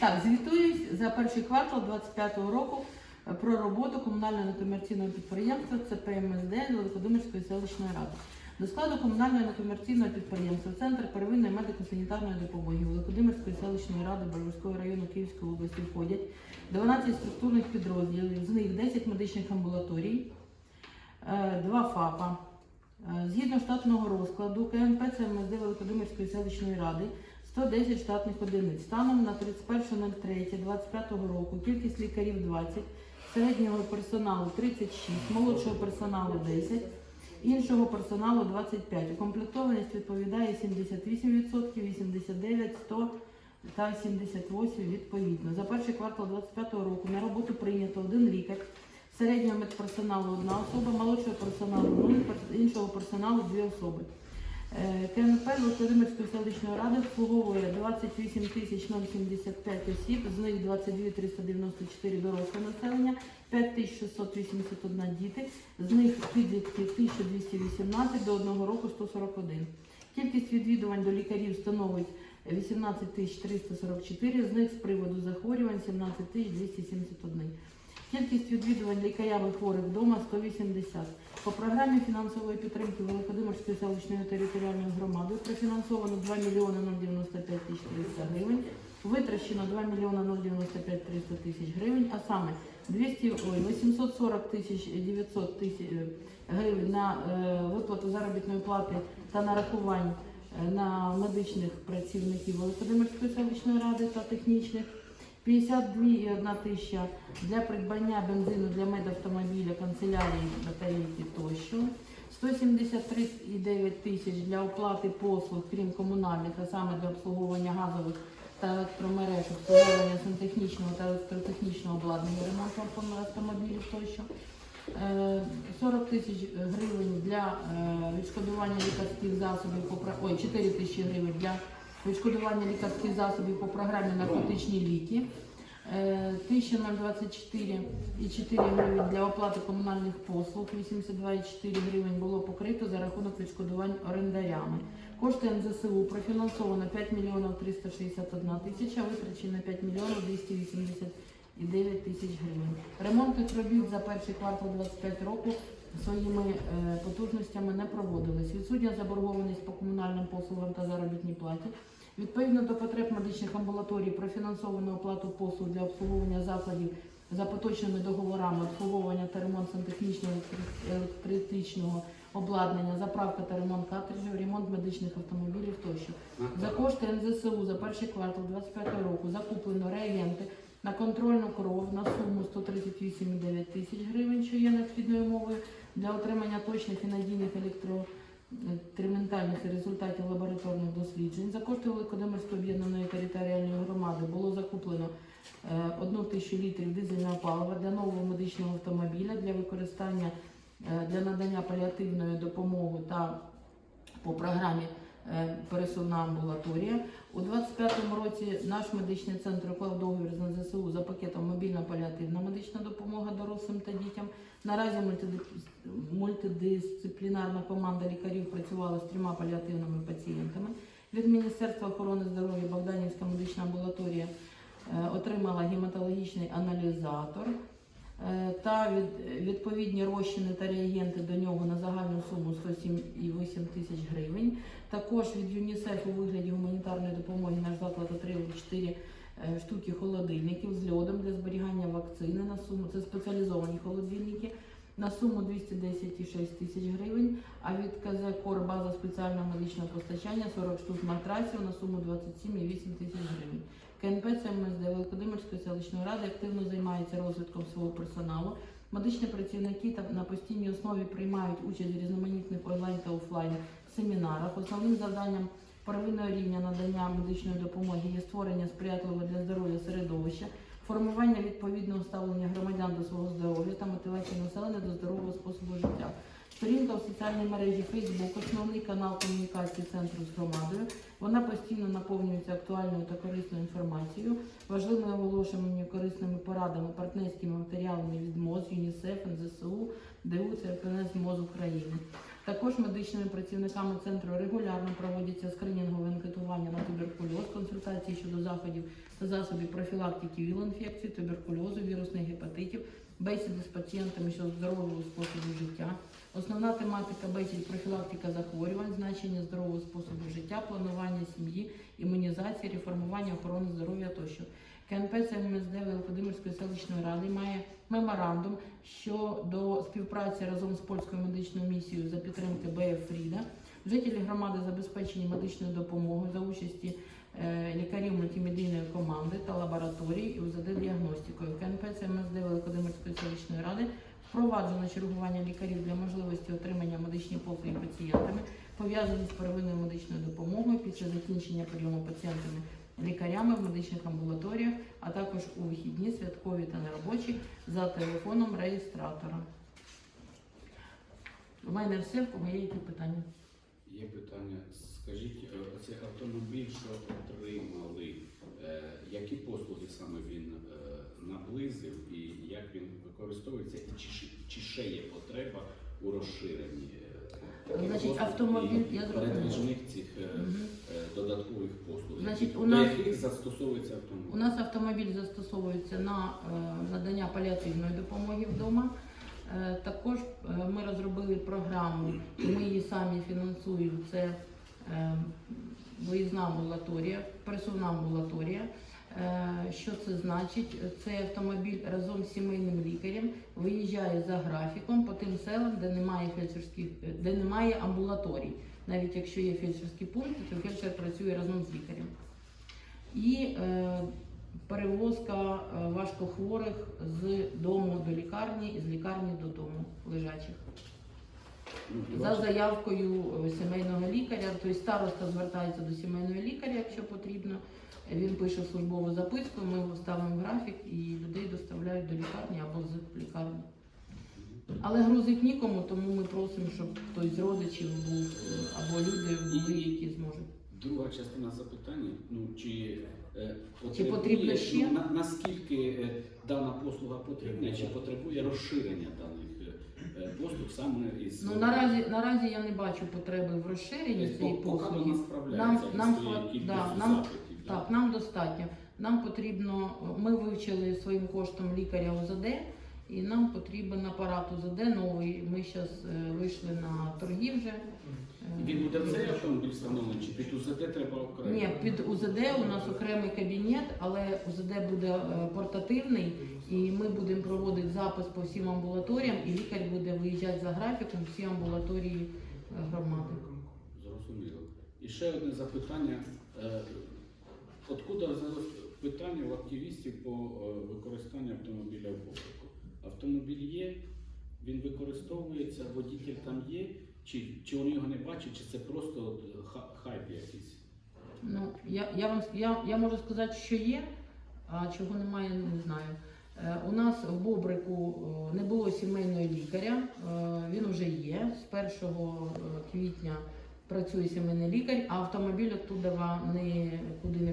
Так, звітуюсь за перший квартал 2025 року е, про роботу комунального некомерційного підприємства ЦПМСД Великодимирської селищної ради. До складу комунального некомерційного підприємства Центр первинної медико-санітарної допомоги Великодимирської селищної ради Броварського району Київської області входять 12 структурних підрозділів, з них 10 медичних амбулаторій, 2 ФАПа. Е, Згідно штатного розкладу КНП ЦМСД Великодимирської селищної ради 110 штатних одиниць. Станом на 31.03.25 року кількість лікарів 20, середнього персоналу 36, молодшого персоналу 10, іншого персоналу 25. Укомплектованість відповідає 78%, 89%, 100 та 78 відповідно. За перший квартал 2025 року на роботу прийнято один лікар, середнього медперсоналу одна особа, молодшого персоналу 0, іншого персоналу дві особи. Е, КНП Володимирської селищної ради обслуговує 28 тисяч 075 осіб, з них 22 394 доросле населення, 5 681 діти, з них підлітків 1218 до 1 року 141. Кількість відвідувань до лікарів становить 18 344, з них з приводу захворювань 17 271. Кількість відвідувань лікарями хворих вдома 180. По програмі фінансової підтримки Великодимирської селищної територіальної громади профінансовано 2 мільйони 095 тисяч 300 гривень, витрачено 2 мільйони 095 300 тисяч гривень, а саме 200, ой, 840 тисяч 900 тисяч е, гривень на е, виплату заробітної плати та нарахувань е, на медичних працівників Великодимирської селищної ради та технічних. 52,1 тисяча для придбання бензину для медавтомобіля, канцелярії, батарейки тощо. 173,9 тисяч для оплати послуг, крім комунальних, а саме для обслуговування газових та електромереж, обслуговування сантехнічного та електротехнічного обладнання, ремонту автомобілів тощо. Е, 40 тисяч гривень для е, відшкодування лікарських засобів, ой, 4 тисячі гривень для відшкодування лікарських засобів по програмі наркотичні ліки. Е, 1024 і 4 гривень для оплати комунальних послуг, 82,4 гривень було покрито за рахунок відшкодувань орендарями. Кошти НЗСУ профінансовано 5 мільйонів 361 тисяча, витрачено 5 мільйонів 289 тисяч гривень. Ремонтних робіт за перший квартал 25 року своїми е, потужностями не проводились. Відсутня заборгованість по комунальним послугам та заробітній платі. Відповідно до потреб медичних амбулаторій профінансовано оплату послуг для обслуговування закладів за поточними договорами, обслуговування та ремонт сантехнічного електричного обладнання, заправка та ремонт картриджів, ремонт медичних автомобілів тощо. За кошти НЗСУ за перший квартал 2025 року закуплено реагенти на контрольну кров на суму 138,9 тисяч гривень, що є необхідною мовою для отримання точних і надійних електроекспериментальних результатів лабораторних досліджень. За кошти Великодимирської об'єднаної територіальної громади було закуплено е, одну тисячу літрів дизельного палива для нового медичного автомобіля для використання е, для надання паліативної допомоги та по програмі е, пересувна амбулаторія. У 25-му році наш медичний центр уклав договір з НЗСУ за пакетом мобільна паліативна медична допомога дорослим та дітям. Наразі мультидип- мультидисциплінарна команда лікарів працювала з трьома паліативними пацієнтами. Від Міністерства охорони здоров'я Богданівська медична амбулаторія е, отримала гематологічний аналізатор е, та відповідні розчини та реагенти до нього на загальну суму 107,8 тисяч гривень. Також від ЮНІСЕФ у вигляді гуманітарної допомоги наш заклад отримав 4 е, штуки холодильників з льодом для зберігання вакцини на суму. Це спеціалізовані холодильники на суму 210,6 тисяч гривень. А від КЗ база спеціального медичного постачання 40 штук матрасів на суму 27,8 тисяч гривень. КНП ЦМСД Великодимирської селищної ради активно займається розвитком свого персоналу. Медичні працівники на постійній основі приймають участь в різноманітних онлайн та офлайн семінарах. Основним завданням первинного рівня надання медичної допомоги є створення сприятливого для здоров'я середовища, формування відповідного ставлення громадян до свого мотивації населення до здорового способу життя. Сторінка у соціальній мережі Facebook, основний канал комунікації центру з громадою. Вона постійно наповнюється актуальною та корисною інформацією, важливими оголошеннями, корисними порадами, партнерськими матеріалами від МОЗ, ЮНІСЕФ, НЗСУ, ДУ, ЦРКНС, МОЗ України. Також медичними працівниками центру регулярно проводяться скринінгове анкетування на туберкульоз, консультації щодо заходів та засобів профілактики ВІЛ-інфекцій, туберкульозу, вірусних гепатитів, бесіди з пацієнтами щодо здорового способу життя. Основна тематика бесід профілактика захворювань, значення здорового способу життя, планування сім'ї, імунізації, реформування охорони здоров'я тощо. КНП ЦМСД Великодимирської селищної ради має меморандум щодо співпраці разом з польською медичною місією за підтримки БФ Фріда. Жителі громади забезпечені медичною допомогою за участі е, лікарів мультимедійної команди та лабораторій і УЗД діагностикою. КНП ЦМСД Великодимирської селищної ради впроваджено чергування лікарів для можливості отримання медичних послуг пацієнтами, пов'язані з первинною медичною допомогою після закінчення прийому пацієнтами лікарями в медичних амбулаторіях, а також у вихідні, святкові та неробочі за телефоном реєстратора. У мене все, в кого є питання. Є питання. Скажіть, е, оцей автомобіль, що отримали, е, які послуги саме він е, наблизив і як він використовується, і чи, ще- чи ще є потреба у розширенні таких Значить, послуг автомобіль, і я зрозуміла. передвіжних цих Мгм. додаткових послуг, Значить, у до нас- яких застосовується автомобіль? У нас автомобіль застосовується на е, надання паліативної допомоги вдома. Е, Також е, ми розробили програму, і ми її самі фінансуємо. Це е, виїзна амбулаторія, пересувна амбулаторія. Що це значить? Цей автомобіль разом з сімейним лікарем виїжджає за графіком по тим селам, де немає фельдшерських, де немає амбулаторій. Навіть якщо є фельдшерські пункти, то фельдшер працює разом з лікарем. І перевозка е, важкохворих з дому до лікарні і з лікарні додому лежачих. Ну, За заявкою е, сімейного лікаря, тобто староста звертається до сімейного лікаря, якщо потрібно. Він пише службову записку, ми його ставимо в графік і людей доставляють до лікарні або з лікарні. Але грузить нікому, тому ми просимо, щоб хтось з родичів був е, або люди були, які зможуть. Друга частина запитання, ну чи, е, Чи потрібно ще? ну, на, наскільки е, дана послуга потрібна, чи потребує розширення даних е, е, послуг саме із Ну наразі наразі я не бачу потреби в розширенні Тобто, цієї поки послуги. вона справляється Нам- із нам хват- кількістю нам- запитів, да? Так, нам достатньо. Нам потрібно, ми вивчили своїм коштом лікаря ОЗД, і нам потрібен апарат ОЗД новий. Ми зараз вийшли на торги вже. Він буде в цей автомобіль встановлений, чи під УЗД треба окремо? Ні, під УЗД у нас окремий кабінет, але УЗД буде е, портативний, і ми будемо проводити запис по всім амбулаторіям, і лікар буде виїжджати за графіком всі амбулаторії е, громади. Зрозуміло. І ще одне запитання. Е, Откуда взялось питання у активістів по е, використанню автомобіля в обліку? Автомобіль є, він використовується, водитель там є, чи, чи вони його не бачать, чи це просто е, ха- хайп якийсь? Ну, я, я вам я, я можу сказати, що є, а чого немає, не знаю. Е, у нас в Бобрику е, не було сімейного лікаря, е, він вже є. З 1 е, квітня працює сімейний лікар, а автомобіль оттуда не переводився.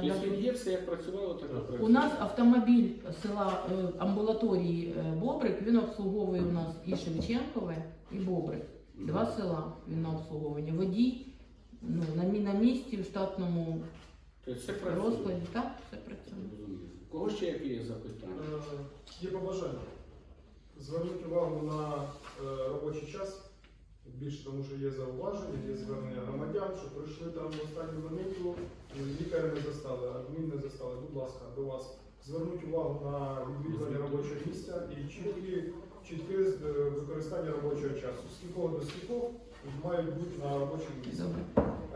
Тобто він є, все як працювало, так і у нас автомобіль села е, амбулаторії е, Бобрик, він обслуговує у нас і Шевченкове, і Бобрик. Два села він на обслуговування. Водій ну, на, мі- на місці в штатному Тобто все працює. розкладі. Так, все працює. Кого ще які є запитання? Е, Є побажання. Зверніть увагу на е, робочий час. Більше тому, що є зауваження, є звернення громадян, що прийшли там в останню минуту, лікаря не застали, адмін не застали. Будь ласка, до вас. Зверніть увагу на відвідування робочого місця і чіткі, чітке використання робочого часу. З кількох до скількох мають бути на робочому місці.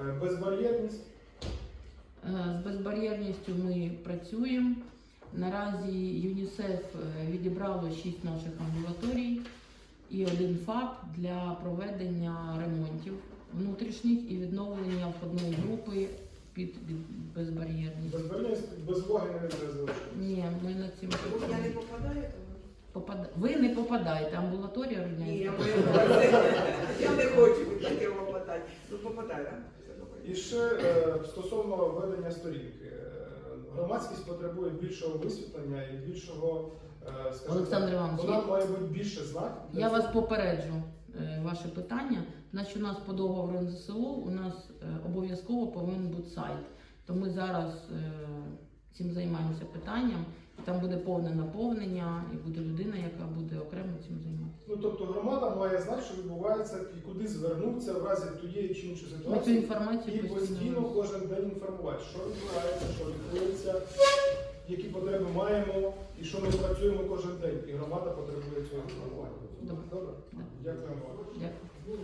Е, Безбар'єрність. Е, З безбар'єрністю ми працюємо. Наразі ЮНІСЕФ е, відібрало 6 наших амбулаторій і один ФАП для проведення ремонтів внутрішніх і відновлення входної групи під під безбар'єрність. Безбар'єрність без уваги не залишити. Ні, ми над цим Я не попадаю, то Попада... Ви не попадаєте, амбулаторія ні, я, я не хочу від таке попадати. Ну попадаю, так? І ще е, стосовно ведення сторінки. Е, Громадськість потребує більшого висвітлення і більшого е, скажімо Олександр Іванович, вона має бути більше знати. Я вас попереджу ваше питання. Значить, у нас по договору НЗСУ у нас е, обов'язково повинен бути сайт. То ми зараз е, цим займаємося питанням. Там буде повне наповнення, і буде людина, яка буде окремо цим займатися. Ну тобто громада має знати, що відбувається і куди звернутися в разі тієї чи іншої Ми ситуації. інформацію І постійно. кожен день інформувати, що відбувається, що відбувається, які потреби маємо, і що ми працюємо кожен день. І громада потребує цього інформування. Добре. Дякуємо. Дякую.